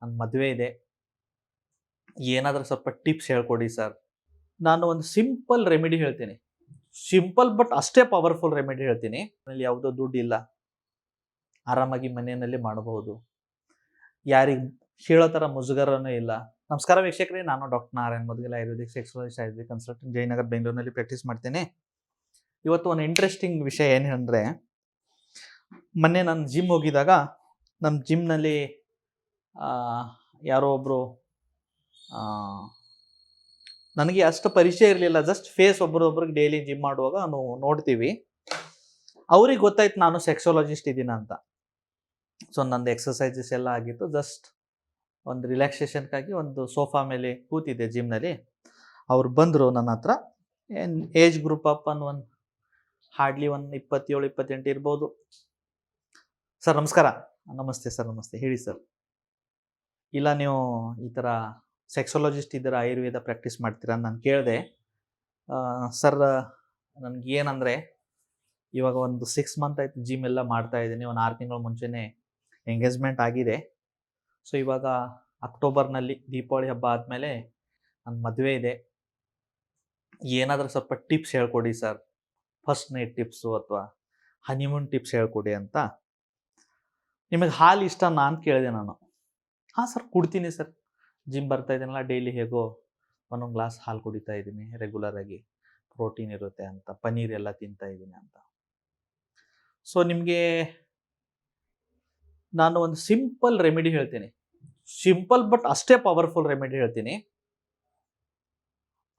ನನ್ನ ಮದುವೆ ಇದೆ. ಏನಾದರೂ ಸ್ವಲ್ಪ ಟಿಪ್ಸ್ ಹೇಳ್ಕೊಡಿ ಸರ್. ನಾನು ಒಂದು ಸಿಂಪಲ್ ರೆಮಿಡಿ ಹೇಳ್ತೀನಿ. ಸಿಂಪಲ್ ಬಟ್ ಅಷ್ಟೇ ಪವರ್ಫುಲ್ ರೆಮಿಡಿ ಹೇಳ್ತೀನಿ. ಮನೇಲಿ ಯಾವುದೋ ದುಡ್ಡು ಇಲ್ಲ ಆರಾಮಾಗಿ ಮನೆಯಲ್ಲಿ ಮಾಡಬಹುದು ಯಾರಿಗೆ ಹೇಳೋ ಥರ ಮುಜುಗರನೂ ಇಲ್ಲ. ನಮಸ್ಕಾರ ವೀಕ್ಷಕರೇ, ನಾನು ಡಾಕ್ಟರ್ ನಾರಾಯಣ್ ಮದುವೆಲ್ಲ ಆಯುರ್ವೇದಿಕ್ ಸೆಕ್ಸುಲಜಿಸ್ಟ್ ಆಯುರ್ವೇದಿಕ್ ಕನ್ಸಲ್ಟೆಂಟ್, ಜಯನಗರ್, ಬೆಂಗಳೂರಿನಲ್ಲಿ ಪ್ರಾಕ್ಟೀಸ್ ಮಾಡ್ತೇನೆ. ಇವತ್ತು ಒಂದು ಇಂಟ್ರೆಸ್ಟಿಂಗ್ ವಿಷಯ ಏನು ಅಂದರೆ ಮೊನ್ನೆ ನಾನು ಜಿಮ್ ಹೋಗಿದಾಗ ನಮ್ಮ ಜಿಮ್ನಲ್ಲಿ ಯಾರೋ ಒಬ್ಬರು ನನಗೆ ಅಷ್ಟು ಪರಿಚಯ ಇರಲಿಲ್ಲ. ಜಸ್ಟ್ ಫೇಸ್ ಒಬ್ರೊಬ್ರಿಗೆ ಡೈಲಿ ಜಿಮ್ ಮಾಡುವಾಗ ನಾವು ನೋಡ್ತೀವಿ. ಅವ್ರಿಗೆ ಗೊತ್ತಾಯ್ತು ನಾನು ಸೆಕ್ಸೋಲಜಿಸ್ಟ್ ಇದ್ದೀನ ಅಂತ. ಸೊ ನಂದು ಎಕ್ಸಸೈಸಸ್ ಎಲ್ಲ ಆಗಿತ್ತು. ಜಸ್ಟ್ ಒಂದು ರಿಲ್ಯಾಕ್ಸೇಷನ್ಗಾಗಿ ಒಂದು ಸೋಫಾ ಮೇಲೆ ಕೂತಿದ್ದೆ ಜಿಮ್ನಲ್ಲಿ ಅವ್ರು ಬಂದರು ನನ್ನ ಹತ್ರ. ಏನು ಏಜ್ ಗ್ರೂಪ್ ಅಪ್ ಅನ್ ಒಂದು ಹಾರ್ಡ್ಲಿ ಒಂದು ಇಪ್ಪತ್ತೇಳು, ಇಪ್ಪತ್ತೆಂಟು ಇರ್ಬೋದು. ಸರ್ ನಮಸ್ಕಾರ. ನಮಸ್ತೆ ಸರ್ ನಮಸ್ತೆ. ಹೇಳಿ ಸರ್ ಇಲ್ಲ ನೀವು ಈ ಥರ ಸೆಕ್ಸಾಲಜಿಸ್ಟ್ ಇದ್ದರೆ, ಆಯುರ್ವೇದ ಪ್ರಾಕ್ಟೀಸ್ ಮಾಡ್ತೀರಾ ಅಂತ ನಾನು ಕೇಳಿದೆ. ಸರ್ ನನಗೆ ಏನಂದರೆ ಇವಾಗ ಒಂದು ಸಿಕ್ಸ್ ಮಂತ್ ಆಯಿತು ಜಿಮ್ ಎಲ್ಲ ಮಾಡ್ತಾ ಇದ್ದೀನಿ. ಒಂದು ಆರು ತಿಂಗಳ ಮುಂಚೆನೇ ಎಂಗೇಜ್ಮೆಂಟ್ ಆಗಿದೆ. ಸೊ ಇವಾಗ ಅಕ್ಟೋಬರ್ನಲ್ಲಿ ದೀಪಾವಳಿ ಹಬ್ಬ ಆದಮೇಲೆ ನನ್ನ ಮದುವೆ ಇದೆ. ಏನಾದರೂ ಸ್ವಲ್ಪ ಟಿಪ್ಸ್ ಹೇಳ್ಕೊಡಿ ಸರ್ ಫಸ್ಟ್ ನೈಟ್ ಟಿಪ್ಸು ಅಥವಾ ಹನಿಮೂನ್ ಟಿಪ್ಸ್ ಹೇಳ್ಕೊಡಿ ಅಂತ. ನಿಮಗೆ ಹಾಲು ಇಷ್ಟನಾ ಅಂತ ಕೇಳಿದೆ ನಾನು. ಹಾಂ ಸರ್, ಕುಡ್ತೀನಿ ಸರ್. ಜಿಮ್ ಬರ್ತಾ ಇದ್ದೀನಲ್ಲ ಡೈಲಿ ಹೇಗೋ ಒಂದೊಂದು ಗ್ಲಾಸ್ ಹಾಲು ಕುಡಿತಾ ಇದ್ದೀನಿ ರೆಗ್ಯುಲರಾಗಿ ಪ್ರೋಟೀನ್ ಇರುತ್ತೆ ಅಂತ ಪನ್ನೀರ್ ಎಲ್ಲ ತಿಂತಾ ಇದ್ದೀನಿ ಅಂತ. ಸೊ ನಿಮಗೆ ನಾನು ಒಂದು ಸಿಂಪಲ್ ರೆಮಿಡಿ ಹೇಳ್ತೀನಿ. ಸಿಂಪಲ್ ಬಟ್ ಅಷ್ಟೇ ಪವರ್ಫುಲ್ ರೆಮಿಡಿ ಹೇಳ್ತೀನಿ.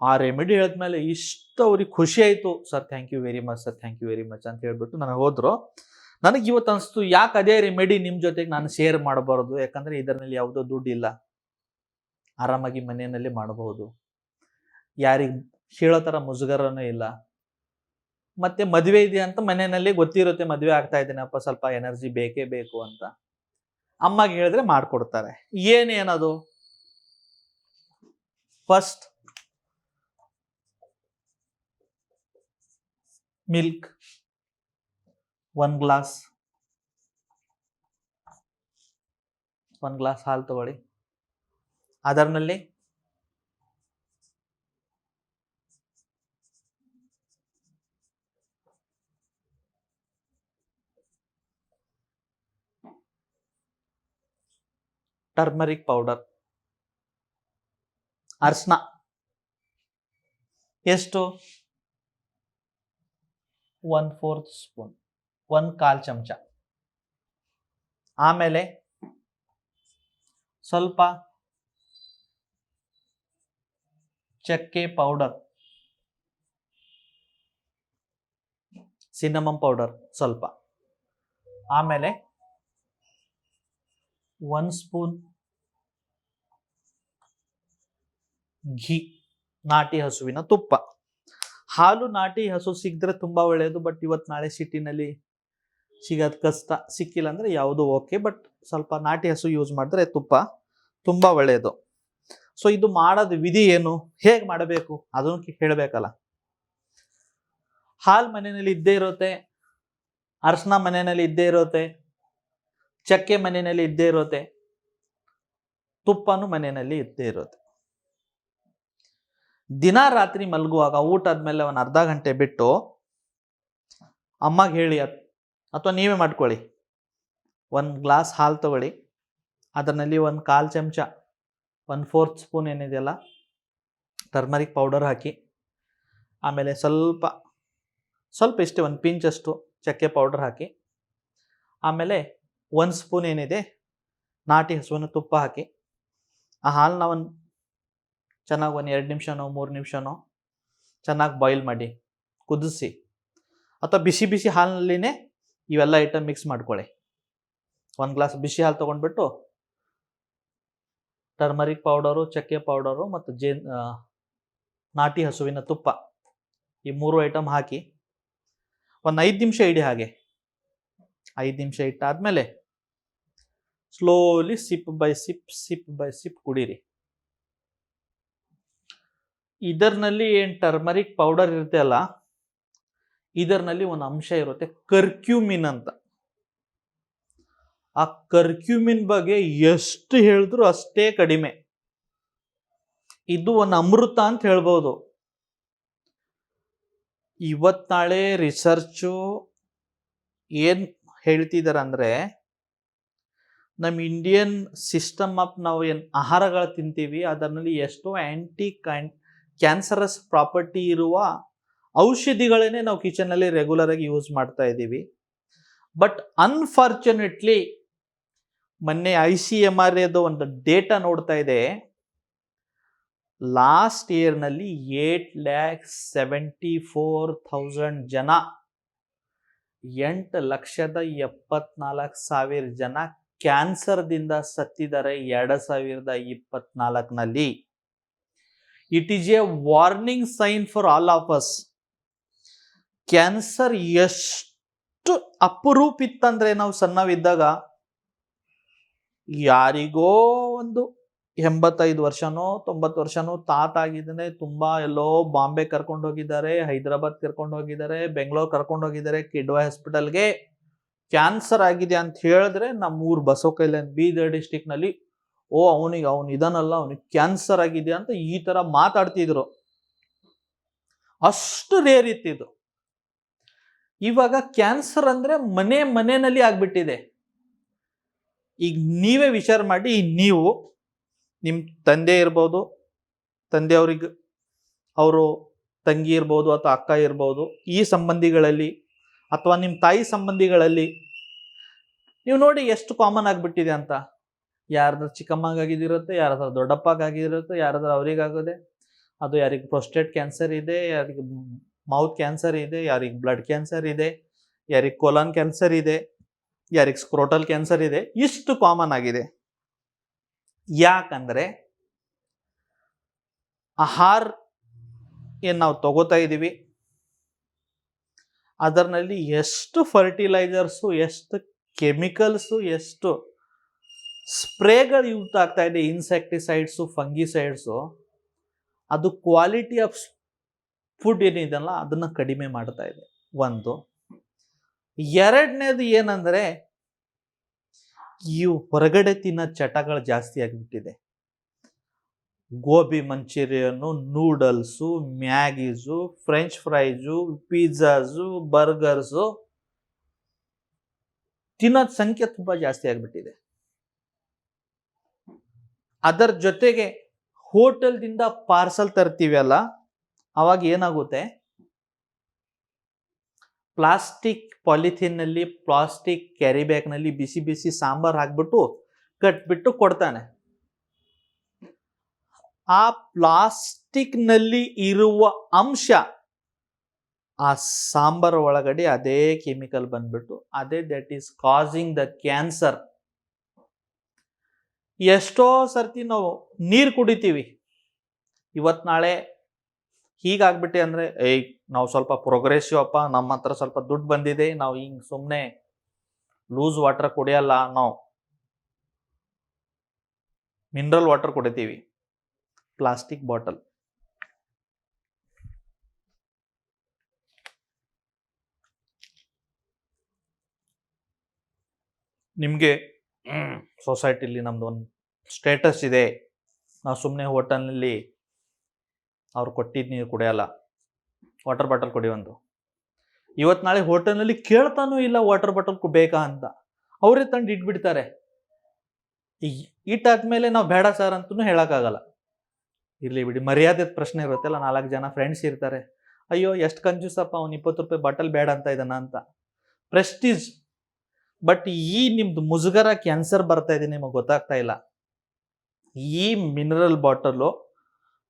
ಆ ರೆಮಿಡಿ ಹೇಳಿದ್ಮೇಲೆ ಇಷ್ಟು ಅವ್ರಿಗೆ ಖುಷಿ ಆಯಿತು. Sir thank you very much sir thank you very much ಅಂತ ಹೇಳ್ಬಿಟ್ಟು ನನಗೆ ಹೋದ್ರು. ನನಗೆ ಇವತ್ತು ಅನಿಸ್ತು ಯಾಕೆ ಅದೇ ರೆಮಿಡಿ ನಿಮ್ಮ ಜೊತೆಗೆ ನಾನು ಶೇರ್ ಮಾಡಬಾರ್ದು? ಯಾಕಂದರೆ ಇದರಲ್ಲಿ ಯಾವುದೋ ದುಡ್ಡು ಇಲ್ಲ ಆರಾಮಾಗಿ ಮನೆಯಲ್ಲಿ ಮಾಡಬಹುದು ಯಾರಿಗೆ ಹೇಳೋ ಥರ ಮುಜುಗರನೂ ಇಲ್ಲ. ಮತ್ತೆ ಮದುವೆ ಇದೆ ಅಂತ ಮನೆಯಲ್ಲಿ ಗೊತ್ತಿರುತ್ತೆ, ಮದುವೆ ಆಗ್ತಾ ಇದ್ದೀನಪ್ಪ ಸ್ವಲ್ಪ ಎನರ್ಜಿ ಬೇಕೇ ಬೇಕು ಅಂತ. ಅಮ್ಮಗೆ ಹೇಳಿದ್ರೆ ಮಾಡಿಕೊಡ್ತಾರೆ. ಏನೇನದು? First milk. ಒನ್ ಗ್ಲಾಸ್ ಒಂದು ಗ್ಲಾಸ್ ಹಾಲು ತಗೊಳ್ಳಿ. ಅದರಲ್ಲಿ ಟರ್ಮರಿಕ್ ಪೌಡರ್ ಅರ್ಶನ. ಎಷ್ಟು? ಒನ್ ಫೋರ್ತ್ ಸ್ಪೂನ್ ಒಂದು ಕಾಲು ಚಮಚ. ಆಮೇಲೆ ಸ್ವಲ್ಪ ಚಕ್ಕೆ ಪೌಡರ್. ಸಿನ್ನಮಮ್ ಪೌಡರ್ ಸ್ವಲ್ಪ. ಆಮೇಲೆ ಒನ್ ಸ್ಪೂನ್ ಘೀ, ನಾಟಿ ಹಸುವಿನ ತುಪ್ಪ. ಹಾಲು ನಾಟಿ ಹಸು ಸಿಗ್ದ್ರೆ ತುಂಬಾ ಒಳ್ಳೆಯದು ಬಟ್ ಇವತ್ತು ನಾಳೆ ಸಿಟಿನಲ್ಲಿ ಸಿಗೋದು ಕಷ್ಟ ಸಿಕ್ಕಿಲ್ಲ ಅಂದರೆ ಯಾವುದು ಓಕೆ ಬಟ್ ಸ್ವಲ್ಪ ನಾಟಿ ಹಸು ಯೂಸ್ ಮಾಡಿದ್ರೆ ತುಪ್ಪ ತುಂಬ ಒಳ್ಳೆಯದು ಸೊ ಇದು ಮಾಡೋದು ವಿಧಿ ಏನು? ಹೇಗೆ ಮಾಡಬೇಕು? ಅದನ್ನು ಹೇಳಬೇಕಲ್ಲ. ಹಾಲು ಮನೆಯಲ್ಲಿ ಇದ್ದೇ ಇರುತ್ತೆ, ಅರ್ಶನ ಮನೆಯಲ್ಲಿ ಇದ್ದೇ ಇರುತ್ತೆ, ಚಕ್ಕೆ ಮನೆಯಲ್ಲಿ ಇದ್ದೇ ಇರುತ್ತೆ, ತುಪ್ಪನೂ ಮನೆಯಲ್ಲಿ ಇದ್ದೇ ಇರುತ್ತೆ. ದಿನ ರಾತ್ರಿ ಮಲಗುವಾಗ ಊಟ ಆದ್ಮೇಲೆ ಒಂದು ಅರ್ಧ ಗಂಟೆ ಬಿಟ್ಟು ಅಮ್ಮಗೆ ಹೇಳಿ ಅಥವಾ ನೀವೇ ಮಾಡ್ಕೊಳ್ಳಿ. ಒಂದು ಗ್ಲಾಸ್ ಹಾಲು ತೊಗೊಳ್ಳಿ. ಅದರಲ್ಲಿ ಒಂದು ಕಾಲು ಚಮಚ, ಒಂದು ಫೋರ್ತ್ ಸ್ಪೂನ್ ಏನಿದೆಯಲ್ಲ ಟರ್ಮರಿಕ್ ಪೌಡರ್ ಹಾಕಿ, ಆಮೇಲೆ ಸ್ವಲ್ಪ ಸ್ವಲ್ಪ ಇಷ್ಟೇ, ಒಂದು ಪಿಂಚಷ್ಟು ಚಕ್ಕೆ ಪೌಡರ್ ಹಾಕಿ, ಆಮೇಲೆ ಒಂದು ಸ್ಪೂನ್ ಏನಿದೆ, ನಾಟಿ ಹಸುವಿನ ತುಪ್ಪ ಹಾಕಿ, ಆ ಹಾಲನ್ನ ಒಂದು ಚೆನ್ನಾಗಿ ಒಂದು ಎರಡು ನಿಮಿಷನೋ, ಮೂರು ನಿಮಿಷನೋ ಚೆನ್ನಾಗಿ ಬಾಯ್ಲ್ ಮಾಡಿ, ಕುದಿಸಿ, ಅಥವಾ ಬಿಸಿ ಬಿಸಿ ಹಾಲಿನಲ್ಲಿನೇ ಇವೆಲ್ಲ ಐಟಮ್ ಮಿಕ್ಸ್ ಮಾಡ್ಕೊಳ್ಳಿ ಒಂದು ಗ್ಲಾಸ್ ಬಿಸಿ ಹಾಲು ತೊಗೊಂಡ್ಬಿಟ್ಟು ಟರ್ಮರಿಕ್ ಪೌಡರು ಚಕ್ಕೆ ಪೌಡರು ಮತ್ತು ಜೇನ್ ನಾಟಿ ಹಸುವಿನ ತುಪ್ಪ ಈ ಮೂರು ಐಟಮ್ ಹಾಕಿ ಒಂದು ಐದು ನಿಮಿಷ ಇಡಿ ಹಾಗೆ. ಐದು ನಿಮಿಷ ಇಟ್ಟಾದಮೇಲೆ slowly sip by sip sip by sip ಕುಡೀರಿ. ಇದರ್ನಲ್ಲಿ ಏನು ಟರ್ಮರಿಕ್ ಪೌಡರ್ ಇರುತ್ತೆ ಅಲ್ಲ ಇದರ್ನಲ್ಲಿ ಒಂದು ಅಂಶ ಇರುತ್ತೆ ಕರ್ಕ್ಯೂಮಿನ್ ಅಂತ. ಆ ಕರ್ಕ್ಯೂಮಿನ್ ಬಗ್ಗೆ ಎಷ್ಟು ಹೇಳಿದ್ರು ಅಷ್ಟೇ ಕಡಿಮೆ. ಇದು ಒಂದು ಅಮೃತ ಅಂತ ಹೇಳ್ಬೋದು. ಇವತ್ತಾಳೆ ರಿಸರ್ಚು ಏನ್ ಹೇಳ್ತಿದ್ದಾರೆ ಅಂದ್ರೆ ನಮ್ಮ ಇಂಡಿಯನ್ ಸಿಸ್ಟಮ್ ಆಫ್ ನಾವು ಏನು ಆಹಾರಗಳು ತಿಂತೀವಿ ಅದರಲ್ಲಿ ಎಷ್ಟೋ ಆಂಟಿ ಕ್ಯಾನ್ಸರಸ್ ಪ್ರಾಪರ್ಟಿ ಇರುವ ಔಷಧಿಗಳನ್ನೇ ನಾವು ಕಿಚನಲ್ಲಿ ರೆಗ್ಯುಲರ್ ಆಗಿ ಯೂಸ್ ಮಾಡ್ತಾ ಇದ್ದೀವಿ. ಬಟ್ ಅನ್ಫಾರ್ಚುನೇಟ್ಲಿ ಮೊನ್ನೆ ಐ ಸಿ ಎಂ ಆರ್ ಎದು ಒಂದು ಡೇಟಾ ನೋಡ್ತಾ ಇದೆ. Last ಇಯರ್ನಲ್ಲಿ eight lakh seventy four thousand ಜನ, ಎಂಟು ಲಕ್ಷದ ಎಪ್ಪತ್ನಾಲ್ಕು ಸಾವಿರ ಜನ ಕ್ಯಾನ್ಸರ್ದಿಂದ ಸತ್ತಿದ್ದಾರೆ ಎರಡು ಸಾವಿರದ ಇಪ್ಪತ್ನಾಲ್ಕನಲ್ಲಿ it is a warning sign for all of us cancer ಎಷ್ಟು ಅಪರೂಪ ಇತ್ತಂದ್ರೆ ನಾವು ಸಣ್ಣವಿದ್ದಾಗ, ಯಾರಿಗೋ ಒಂದು ಎಂಬತ್ತೈದು ವರ್ಷನೋ ತೊಂಬತ್ತು ವರ್ಷನೋ ತಾತ ಆಗಿದ್ದಾನೆ ತುಂಬಾ ಎಲ್ಲೋ ಬಾಂಬೆ ಕರ್ಕೊಂಡು ಹೋಗಿದ್ದಾರೆ ಹೈದರಾಬಾದ್ ಕರ್ಕೊಂಡು ಹೋಗಿದ್ದಾರೆ ಬೆಂಗಳೂರು ಕರ್ಕೊಂಡು ಹೋಗಿದ್ದಾರೆ ಕಿಡ್ವಾ ಹಾಸ್ಪಿಟಲ್ಗೆ. ಕ್ಯಾನ್ಸರ್ ಆಗಿದೆ ಅಂತ ಹೇಳಿದ್ರೆ ನಮ್ಮ ಊರು ಬಸವ ಕೈಲಾನ್ ಬೀದರ್ ಡಿಸ್ಟಿಕ್ನಲ್ಲಿ ಓ ಅವನಿಗೆ ಅವನು ಇದನ್ನಲ್ಲ, ಅವನಿಗೆ ಕ್ಯಾನ್ಸರ್ ಆಗಿದೆ ಅಂತ ಈ ತರ ಮಾತಾಡ್ತಿದ್ರು. ಅಷ್ಟು ರೇರ್ ಇತ್ತಿದು ಇವಾಗ ಕ್ಯಾನ್ಸರ್ ಅಂದ್ರೆ ಮನೆ ಮನೆಯಲ್ಲಿ ಆಗ್ಬಿಟ್ಟಿದೆ. ಈಗ ನೀವೇ ವಿಚಾರ ಮಾಡಿ ನೀವು ನಿಮ್ಮ ತಂದೆ ಇರ್ಬೋದು, ತಂದೆಯವ್ರಿಗೆ, ಅವರು ತಂಗಿ ಇರ್ಬೋದು ಅಥವಾ ಅಕ್ಕ ಇರ್ಬೋದು, ಈ ಸಂಬಂಧಿಗಳಲ್ಲಿ ಅಥವಾ ನಿಮ್ಮ ತಾಯಿ ಸಂಬಂಧಿಗಳಲ್ಲಿ, ನೀವು ನೋಡಿ ಎಷ್ಟು ಕಾಮನ್ ಆಗಿಬಿಟ್ಟಿದೆ ಅಂತ. ಯಾರಾದ್ರೂ ಚಿಕ್ಕಮ್ಮಗಾಗಿದ್ದಿರುತ್ತೆ, ಯಾರಾದ್ರೂ ದೊಡ್ಡಪ್ಪಗಾಗಿರುತ್ತೆ ಯಾರಾದ್ರೂ ಅವ್ರಿಗಾಗೋದೆ, ಅದು ಯಾರಿಗೆ ಪ್ರೊಸ್ಟೇಟ್ ಕ್ಯಾನ್ಸರ್ ಇದೆ, ಯಾರಿಗೆ ಮೌತ್ ಕ್ಯಾನ್ಸರ್ ಇದೆ, ಯಾರಿಗೆ ಬ್ಲಡ್ ಕ್ಯಾನ್ಸರ್ ಇದೆ, ಯಾರಿಗೆ ಕೊಲನ್ ಕ್ಯಾನ್ಸರ್ ಇದೆ, ಯಾರಿಗೆ ಸ್ಕ್ರೋಟಲ್ ಕ್ಯಾನ್ಸರ್ ಇದೆ, ಇಷ್ಟು ಕಾಮನ್ ಆಗಿದೆ. ಯಾಕಂದ್ರೆ ಆಹಾರ ಏನು ನಾವು ತಗೋತಾ ಇದ್ದೀವಿ ಅದರಲ್ಲಿ ಎಷ್ಟು ಫರ್ಟಿಲೈಸರ್ಸು ಎಷ್ಟು ಕೆಮಿಕಲ್ಸು ಎಷ್ಟು ಸ್ಪ್ರೇಗಳು ಯೂಸ್ ಆಗ್ತಾ ಇದೆ ಇನ್ಸೆಕ್ಟಿಸೈಡ್ಸು ಫಂಗಿಸೈಡ್ಸು ಅದು ಕ್ವಾಲಿಟಿ ಆಫ್ ಫುಡ್ ಏನಿದೆಯಲ್ಲ ಅದನ್ನ ಕಡಿಮೆ ಮಾಡ್ತಾ ಇದೆ. ಒಂದು. ಎರಡನೇದು ಏನಂದ್ರೆ ಈ ಹೊರಗಡೆ ತಿನ್ನೋ ಚಟಗಳು ಜಾಸ್ತಿ ಆಗಿಬಿಟ್ಟಿದೆ. Gobi ಮಂಚೂರಿಯನ್ನು, noodles, Maggis, french fries, pizzas, burgers ತಿನ್ನೋದ್ ಸಂಖ್ಯೆ ತುಂಬ ಜಾಸ್ತಿ ಆಗಿಬಿಟ್ಟಿದೆ. ಅದರ ಜೊತೆಗೆ ಹೋಟೆಲ್ದಿಂದ ಪಾರ್ಸಲ್ ತರ್ತೀವಿ ಅಲ್ಲ ಅವಾಗ ಏನಾಗುತ್ತೆ? ಪ್ಲಾಸ್ಟಿಕ್ ಪಾಲಿಥೀನ್ನಲ್ಲಿ ಪ್ಲಾಸ್ಟಿಕ್ ಕ್ಯಾರಿ ಬ್ಯಾಗ್ನಲ್ಲಿ ಬಿಸಿ ಬಿಸಿ ಸಾಂಬಾರ್ ಹಾಕ್ಬಿಟ್ಟು ಕಟ್ಬಿಟ್ಟು ಕೊಡ್ತಾನೆ. ಆ ಪ್ಲಾಸ್ಟಿಕ್ನಲ್ಲಿ ಇರುವ ಅಂಶ ಆ ಸಾಂಬಾರ್ ಒಳಗಡೆ ಅದೇ ಕೆಮಿಕಲ್ ಬಂದ್ಬಿಟ್ಟು, ಅದೇ that is causing the cancer ಎಷ್ಟೋ ಸರ್ತಿ ನಾವು ನೀರು ಕುಡಿತೀವಿ. ಇವತ್ತು ನಾಳೆ ಹೀಗಾಗ್ಬಿಟ್ಟೆ ಅಂದ್ರೆ, ಏಯ್, ನಾವು ಸ್ವಲ್ಪ ಪ್ರೋಗ್ರೆಸಿವ್ ಅಪ್ಪ ನಮ್ಮ ಹತ್ರ ಸ್ವಲ್ಪ ದುಡ್ಡು ಬಂದಿದೆ, ನಾವು ಹಿಂಗ್ ಸುಮ್ಮನೆ ಲೂಸ್ ವಾಟರ್ ಕುಡಿಯಲ್ಲ ನಾವು ಮಿನರಲ್ ವಾಟರ್ ಕುಡಿತೀವಿ. ಪ್ಲಾಸ್ಟಿಕ್ ಬಾಟಲ್ ನಿಮಗೆ ಸೊಸೈಟಿಲಿ ನಮ್ದು ಒಂದು ಸ್ಟೇಟಸ್ ಇದೆ. ನಾವು ಸುಮ್ಮನೆ ಹೋಟೆಲ್ನಲ್ಲಿ ಅವ್ರು ಕೊಟ್ಟಿದ್ದು ನೀರು ಕುಡಿಯಲ್ಲ. ವಾಟರ್ ಬಾಟಲ್ ಕುಡಿಯೊಂದು ಇವತ್ತು ನಾಳೆ ಹೋಟೆಲ್ನಲ್ಲಿ ಕೇಳ್ತಾನೂ ಇಲ್ಲ ವಾಟರ್ ಬಾಟಲ್ ಬೇಕಾ ಅಂತ. ಅವರೇ ತಂದು ಇಟ್ಬಿಡ್ತಾರೆ. ಇಟ್ಟಾದ್ಮೇಲೆ ನಾವು ಬೇಡ ಸರ್ ಅಂತೂ ಹೇಳೋಕ್ಕಾಗಲ್ಲ. ಇರಲಿ ಬಿಡಿ, ಮರ್ಯಾದೆ ಪ್ರಶ್ನೆ ಇರುತ್ತಲ್ಲ ನಾಲ್ಕು ಜನ ಫ್ರೆಂಡ್ಸ್ ಇರ್ತಾರೆ. ಅಯ್ಯೋ, ಎಷ್ಟು ಕಂಜೂಸಪ್ಪ ಅವ್ನು ಇಪ್ಪತ್ತು ರೂಪಾಯಿ ಬಾಟಲ್ ಬೇಡ ಅಂತ ಇದ್ದಾನ ಅಂತ. ಪ್ರೆಸ್ಟೀಜ್ ಬಟ್ ಈ ನಿಮ್ದು ಮುಜುಗರ ಕ್ಯಾನ್ಸರ್ ಬರ್ತಾ ಇದೆ ನಿಮಗೆ ಗೊತ್ತಾಗ್ತಾ ಇಲ್ಲ. ಈ ಮಿನರಲ್ ಬಾಟಲು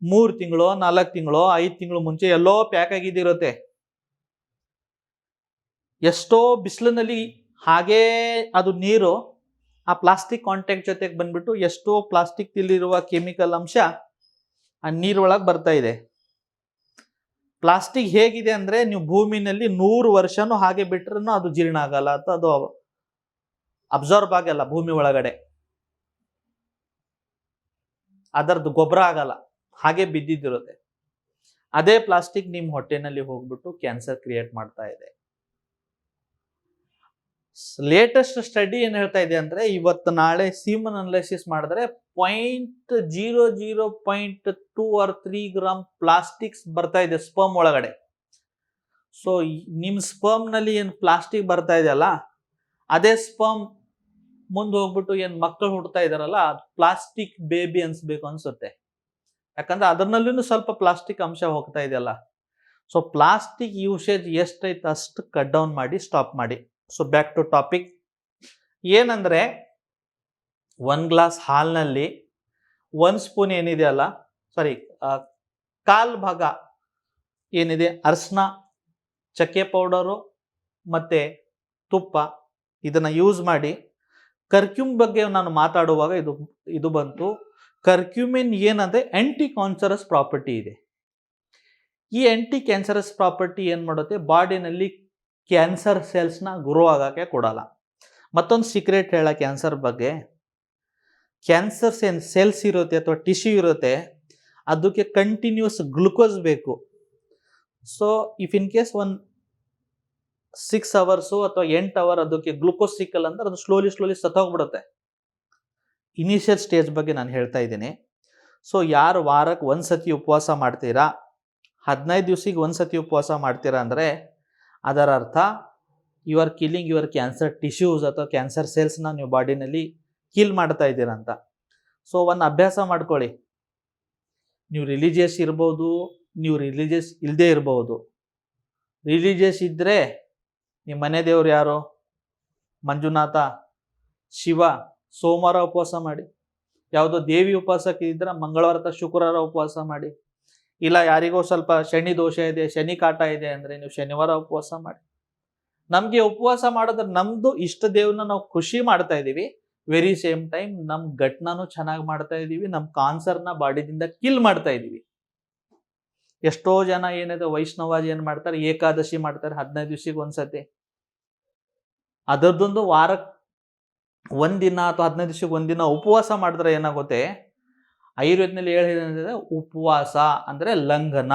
ಮೂರು ತಿಂಗಳು, ನಾಲ್ಕು ತಿಂಗಳು, ಐದು ತಿಂಗಳು ಮುಂಚೆ ಎಲ್ಲೋ ಪ್ಯಾಕ್ ಆಗಿದ್ದಿರುತ್ತೆ. ಎಷ್ಟೋ ಬಿಸಿಲಿನಲ್ಲಿ ಹಾಗೇ ಅದು ನೀರು ಆ ಪ್ಲಾಸ್ಟಿಕ್ ಕಾಂಟ್ಯಾಕ್ಟ್ ಜೊತೆಗೆ ಬಂದ್ಬಿಟ್ಟು ಎಷ್ಟೋ ಪ್ಲಾಸ್ಟಿಕ್ ತಿಲ್ಲಿರುವ ಕೆಮಿಕಲ್ ಅಂಶ ಆ ನೀರೊಳಗೆ ಬರ್ತಾ ಇದೆ. ಪ್ಲಾಸ್ಟಿಕ್ ಹೇಗಿದೆ ಅಂದ್ರೆ ನೀವು ಭೂಮಿನಲ್ಲಿ ನೂರು ವರ್ಷನೂ ಹಾಗೆ ಬಿಟ್ರೂ ಅದು ಜೀರ್ಣ ಆಗಲ್ಲ ಅಂತ ಅದು ಅಬ್ಸರ್ವ್ ಆಗಲ್ಲ ಭೂಮಿ ಒಳಗಡೆ. ಅದರದ್ದು ಗೊಬ್ಬರ ಆಗಲ್ಲ. ಹಾಗೆ ಬಿದ್ದಿದ್ದಿರುತ್ತೆ. ಅದೇ ಪ್ಲಾಸ್ಟಿಕ್ ನಿಮ್ ಹೊಟ್ಟೆನಲ್ಲಿ ಹೋಗ್ಬಿಟ್ಟು ಕ್ಯಾನ್ಸರ್ ಕ್ರಿಯೇಟ್ ಮಾಡ್ತಾ ಇದೆ. ಲೇಟೆಸ್ಟ್ ಸ್ಟಡಿ ಏನ್ ಹೇಳ್ತಾ ಇದೆ ಅಂದ್ರೆ ಇವತ್ತು ನಾಳೆ ಸೀಮನ್ ಅನಲೈಸಿಸ್ ಮಾಡಿದ್ರೆ point zero zero point two or three gram plastics ಬರ್ತಾ ಇದೆ ಸ್ಪರ್ಮ್ ಒಳಗಡೆ. ಸೊ ನಿಮ್ ಸ್ಪರ್ಮ್ನಲ್ಲಿ ಏನ್ ಪ್ಲಾಸ್ಟಿಕ್ ಬರ್ತಾ ಇದೆಯಲ್ಲ, ಅದೇ ಸ್ಪರ್ಮ್ ಮುಂದೆ ಹೋಗ್ಬಿಟ್ಟು ಏನ್ ಮಕ್ಕಳು ಹುಡ್ತಾ ಇದಾರಲ್ಲ ಪ್ಲಾಸ್ಟಿಕ್ ಬೇಬಿ ಅನ್ಸ್ಬೇಕು ಅನ್ಸುತ್ತೆ. ಯಾಕಂದ್ರೆ ಅದರಲ್ಲೂ ಸ್ವಲ್ಪ ಪ್ಲಾಸ್ಟಿಕ್ ಅಂಶ ಹೋಗ್ತಾ ಇದೆಯಲ್ಲ. ಸೊ ಪ್ಲಾಸ್ಟಿಕ್ ಯೂಸೇಜ್ ಎಷ್ಟೈತೆ ಅಷ್ಟು ಕಟ್ ಡೌನ್ ಮಾಡಿ ಸ್ಟಾಪ್ ಮಾಡಿ. ಸೊ ಬ್ಯಾಕ್ ಟು ಟಾಪಿಕ್ ಏನಂದ್ರೆ ಒಂದು ಗ್ಲಾಸ್ ಹಾಲ್ನಲ್ಲಿ ಒಂದು ಸ್ಪೂನ್ ಏನಿದೆಯಲ್ಲ ಸಾರಿ ಕಾಲ್ ಭಾಗ ಏನಿದೆ, ಅರ್ಶಿನ, ಚಕ್ಕೆ ಪೌಡರು ಮತ್ತು ತುಪ್ಪ ಇದನ್ನು ಯೂಸ್ ಮಾಡಿ ಕರ್ಕ್ಯೂಮ್ ಬಗ್ಗೆ ನಾನು ಮಾತಾಡುವಾಗ ಇದು ಇದು ಬಂತು. ಕರ್ಕ್ಯೂಮಿನ್ ಏನಂದ್ರೆ ಆಂಟಿ ಕಾನ್ಸರಸ್ ಪ್ರಾಪರ್ಟಿ ಇದೆ. ಈ ಆಂಟಿ ಕ್ಯಾನ್ಸರಸ್ ಪ್ರಾಪರ್ಟಿ ಏನು ಮಾಡುತ್ತೆ? ಬಾಡಿನಲ್ಲಿ ಕ್ಯಾನ್ಸರ್ ಸೆಲ್ಸ್ನ ಗ್ರೋ ಆಗೋಕ್ಕೆ ಕೊಡಲ್ಲ. ಮತ್ತೊಂದು ಸೀಕ್ರೆಟ್ ಹೇಳ ಕ್ಯಾನ್ಸರ್ ಬಗ್ಗೆ. ಕ್ಯಾನ್ಸರ್ಸ್ ಏನು ಸೆಲ್ಸ್ ಇರುತ್ತೆ ಅಥವಾ ಟಿಶ್ಯೂ ಇರುತ್ತೆ, ಅದಕ್ಕೆ ಕಂಟಿನ್ಯೂಸ್ ಗ್ಲುಕೋಸ್ ಬೇಕು. So if in case one six hours ಅಥವಾ ಎಂಟು ಅವರ್ ಅದಕ್ಕೆ ಗ್ಲುಕೋಸ್ ಸಿಕ್ಕಲ್ಲ ಅಂದ್ರೆ ಅದು ಸ್ಲೋಲಿ ಸ್ಲೋಲಿ ಸತ್ತೋಗ್ಬಿಡುತ್ತೆ. ಇನಿಷಿಯಲ್ ಸ್ಟೇಜ್ ಬಗ್ಗೆ ನಾನು ಹೇಳ್ತಾ ಇದ್ದೀನಿ. ಸೊ ಯಾರು ವಾರಕ್ಕೆ ಒಂದು ಸತಿ ಉಪವಾಸ ಮಾಡ್ತೀರಾ? ಹದಿನೈದು ದಿವ್ಸಿಗೆ ಒಂದು ಸತಿ ಉಪವಾಸ ಮಾಡ್ತೀರಾ ಅಂದರೆ, ಅದರ ಅರ್ಥ you are killing your cancer tissues ಅಥವಾ ಕ್ಯಾನ್ಸರ್ ಸೆಲ್ಸ್ನ ನೀವು ಬಾಡಿನಲ್ಲಿ ಕಿಲ್ ಮಾಡ್ತಾ ಇದ್ದೀರಾ ಅಂತ. ಸೊ ಒಂದು ಅಭ್ಯಾಸ ಮಾಡ್ಕೊಳ್ಳಿ. ನೀವು ರಿಲಿಜಿಯಸ್ ಇರ್ಬೋದು, ನೀವು ರಿಲಿಜಿಯಸ್ ಇಲ್ಲದೆ ಇರ್ಬೋದು. ರಿಲಿಜಿಯಸ್ ಇದ್ದರೆ ನಿಮ್ಮ ಮನೆ ದೇವ್ರು ಯಾರು? ಮಂಜುನಾಥ, ಶಿವ. ಸೋಮವಾರ ಉಪವಾಸ ಮಾಡಿ. ಯಾವುದೋ ದೇವಿ ಉಪವಾಸಕ್ಕೆ ಇದ್ರೆ ಮಂಗಳವಾರ ಅಥವಾ ಶುಕ್ರವಾರ ಉಪವಾಸ ಮಾಡಿ. ಇಲ್ಲ ಯಾರಿಗೋ ಸ್ವಲ್ಪ ಶನಿ ದೋಷ ಇದೆ, ಶನಿ ಕಾಟ ಇದೆ ಅಂದರೆ ನೀವು ಶನಿವಾರ ಉಪವಾಸ ಮಾಡಿ. ನಮಗೆ ಉಪವಾಸ ಮಾಡಿದ್ರೆ ನಮ್ಮದು ಇಷ್ಟ ದೇವ್ರನ್ನ ನಾವು ಖುಷಿ ಮಾಡ್ತಾ ಇದ್ದೀವಿ ವೆರಿ ಸೇಮ್ ಟೈಮ್ ನಮ್ಮ ಘಟ್ನೂ ಚೆನ್ನಾಗಿ ಮಾಡ್ತಾ ಇದ್ದೀವಿ ನಮ್ಮ ಕಾನ್ಸರ್ನ ಬಾಡಿದಿಂದ ಕಿಲ್ ಮಾಡ್ತಾ ಇದ್ದೀವಿ ಎಷ್ಟೋ ಜನ ಏನಿದೆ ವೈಷ್ಣವಾಜಿ ಏನು ಮಾಡ್ತಾರೆ, ಏಕಾದಶಿ ಮಾಡ್ತಾರೆ, ಹದಿನೈದು ದಿವ್ಸಕ್ಕೆ ಒಂದ್ಸತಿ. ಅದರದ್ದೊಂದು ವಾರಕ್ಕೆ ಒಂದಿನ ಅಥವಾ ಹದಿನೈದು ದಿವ್ಸಕ್ಕೆ ಒಂದಿನ ಉಪವಾಸ ಮಾಡಿದ್ರೆ ಏನಾಗುತ್ತೆ? ಆಯುರ್ವೇದನಲ್ಲಿ ಹೇಳಿದ್ರೆ ಉಪವಾಸ ಅಂದರೆ ಲಂಘನ.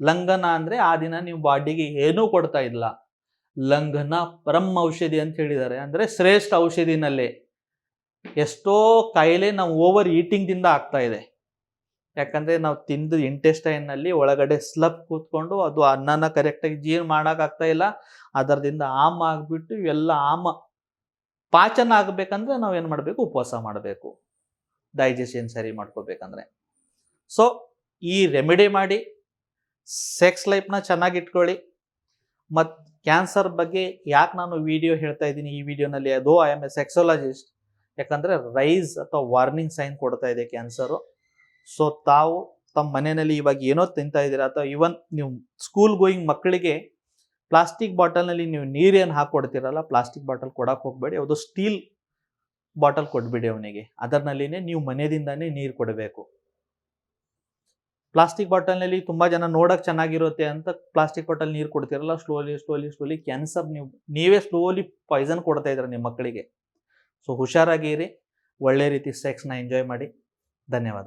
ಲಂಘನ ಅಂದರೆ ಆ ದಿನ ನೀವು ಬಾಡಿಗೆ ಏನೂ ಕೊಡ್ತಾ ಇಲ್ಲ. ಲಂಘನ ಪರಮ್ ಔಷಧಿ ಅಂತ ಹೇಳಿದ್ದಾರೆ. ಅಂದರೆ ಶ್ರೇಷ್ಠ ಔಷಧಿನಲ್ಲಿ. ಎಷ್ಟೋ ಕಾಯಿಲೆ ನಾವು ಓವರ್ ಈಟಿಂಗ್ದಿಂದ ಆಗ್ತಾ ಇದೆ. ಯಾಕಂದರೆ ನಾವು ತಿಂದು ಇಂಟೆಸ್ಟೈನ್ನಲ್ಲಿ ಒಳಗಡೆ ಸ್ಲಪ್ ಕೂತ್ಕೊಂಡು ಅದು ಅನ್ನನ ಕರೆಕ್ಟಾಗಿ ಜೀರ್ಣ ಮಾಡೋಕ್ಕಾಗ್ತಾ ಇಲ್ಲ. ಅದರದಿಂದ ಆಮ್ ಆಗಿಬಿಟ್ಟು ಇವೆಲ್ಲ ಆಮ ಪಾಚನ ಆಗಬೇಕಂದ್ರೆ ನಾವು ಏನು ಮಾಡಬೇಕು? ಉಪವಾಸ ಮಾಡಬೇಕು. ಡೈಜೆಷನ್ ಸರಿ ಮಾಡ್ಕೋಬೇಕಂದ್ರೆ. ಸೊ ಈ ರೆಮಿಡಿ ಮಾಡಿ ಸೆಕ್ಸ್ ಲೈಫ್ನ ಚೆನ್ನಾಗಿ ಇಟ್ಕೊಳ್ಳಿ. ಮತ್ತು ಕ್ಯಾನ್ಸರ್ ಬಗ್ಗೆ ಯಾಕೆ ನಾನು ವಿಡಿಯೋ ಹೇಳ್ತಾ ಇದ್ದೀನಿ ಈ ವಿಡಿಯೋನಲ್ಲಿ ಅದೋ ಐ ಆಮ್ ಎ ಸೆಕ್ಸೋಲಜಿಸ್ಟ್ ಯಾಕಂದರೆ ರೈಸ್ ಅಥವಾ ವಾರ್ನಿಂಗ್ ಸೈನ್ ಕೊಡ್ತಾ ಇದೆ ಕ್ಯಾನ್ಸರು ಸೊ ತಾವು ತಮ್ಮ ಮನೆಯಲ್ಲಿ ಇವಾಗ ಏನೋ ತಿಂತಾ ಇದ್ದೀರಾ ಅಥವಾ ಇವನ್ ನೀವು ಸ್ಕೂಲ್ ಗೋಯಿಂಗ್ ಮಕ್ಕಳಿಗೆ ಪ್ಲಾಸ್ಟಿಕ್ ಬಾಟಲ್ನಲ್ಲಿ ನೀವು ನೀರೇನು ಕೊಡ್ತೀರಲ್ಲ ಪ್ಲಾಸ್ಟಿಕ್ ಬಾಟಲ್ ಕೊಡಕ್ಕೆ ಹೋಗಬೇಡಿ ಅದು ಸ್ಟೀಲ್ ಬಾಟಲ್ ಕೊಟ್ಬಿಡಿ ಅವನಿಗೆ. ಅದರ್ನಲ್ಲಿನೇ ನೀವು ಮನೆಯಿಂದಾನೇ ನೀರು ಕೊಡಬೇಕು. ಪ್ಲಾಸ್ಟಿಕ್ ಬಾಟಲ್ನಲ್ಲಿ ತುಂಬ ಜನ ನೋಡೋಕೆ ಚೆನ್ನಾಗಿರುತ್ತೆ ಅಂತ ಪ್ಲಾಸ್ಟಿಕ್ ಬಾಟಲ್ ನೀರು ಕೊಡ್ತೀರಲ್ಲ ಸ್ಲೋಲಿ ಸ್ಲೋಲಿ ಸ್ಲೋಲಿ ಕ್ಯಾನ್ಸರ್ ನೀವು, ನೀವೇ ಸ್ಲೋಲಿ ಪಾಯ್ಸನ್ ಕೊಡ್ತಾ ಇದ್ರೆ ನಿಮ್ಮ ಮಕ್ಕಳಿಗೆ. ಸೊ ಹುಷಾರಾಗಿರಿ, ಒಳ್ಳೆ ರೀತಿ ಸೆಕ್ಸ್ನ ಎಂಜಾಯ್ ಮಾಡಿ. ಧನ್ಯವಾದ.